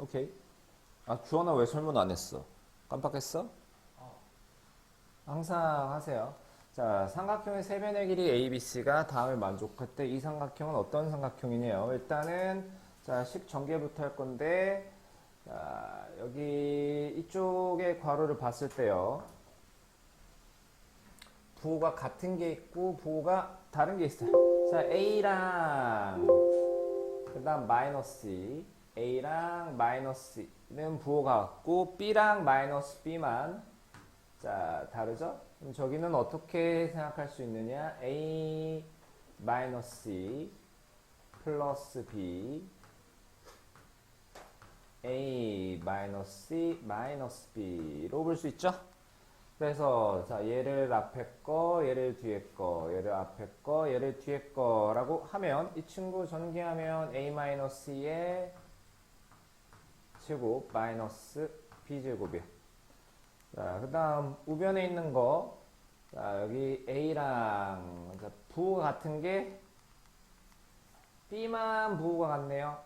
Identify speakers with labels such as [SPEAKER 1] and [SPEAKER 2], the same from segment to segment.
[SPEAKER 1] 오케이. 아, 주원아 왜 설문 안 했어? 깜빡했어? 항상 하세요. 자, 삼각형의 세변의 길이 ABC가 다음을 만족할 때 이 삼각형은 어떤 삼각형이냐요? 일단은 자, 식 전개부터 할 건데 자, 여기 이쪽의 괄호를 봤을 때요. 부호가 같은 게 있고 부호가 다른 게 있어요. 자, A랑 그다음 마이너스 A랑 마이너스는 부호가 같고 B랑 마이너스 B만 자 다르죠? 그럼 저기는 어떻게 생각할 수 있느냐? A 마이너스 플러스 B A 마이너스 마이너스 B로 볼 수 있죠? 그래서 자 얘를 앞에 거, 얘를 뒤에 거, 얘를 앞에 거, 얘를 뒤에 거라고 하면 이 친구 전개하면 a 마이너스의 제곱 마이너스 b 제곱이야. 자 그 다음 우변에 있는 거, 자 여기 a랑 자, 부호가 같은 게 b만 부호가 같네요.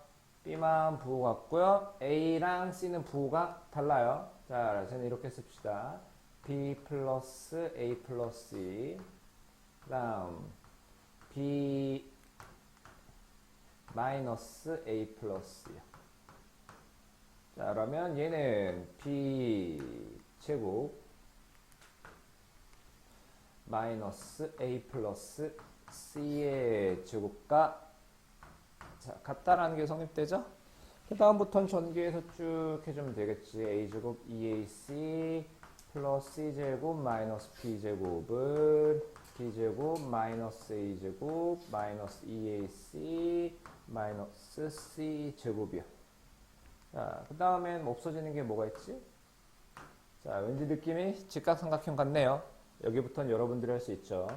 [SPEAKER 1] b만 부호 같고요. a랑 c는 부호가 달라요. 자 저는 이렇게 씁시다. b 플러스 a 플러스 E 다음 b 마이너스 a 플러스 E. 자 그러면 얘는 b 제곱 마이너스 a 플러스 c의 제곱과 자 같다라는 게 성립되죠? 그 다음부터는 전개해서 쭉 해주면 되겠지 a 제곱 2ac 플러스 c제곱 마이너스 b제곱은 b제곱 마이너스 a제곱 마이너스 2ac 마이너스 c제곱이야. 자, 그 다음엔 없어지는 게 뭐가 있지? 자, 왠지 느낌이 직각삼각형 같네요. 여기부터는 여러분들이 할 수 있죠.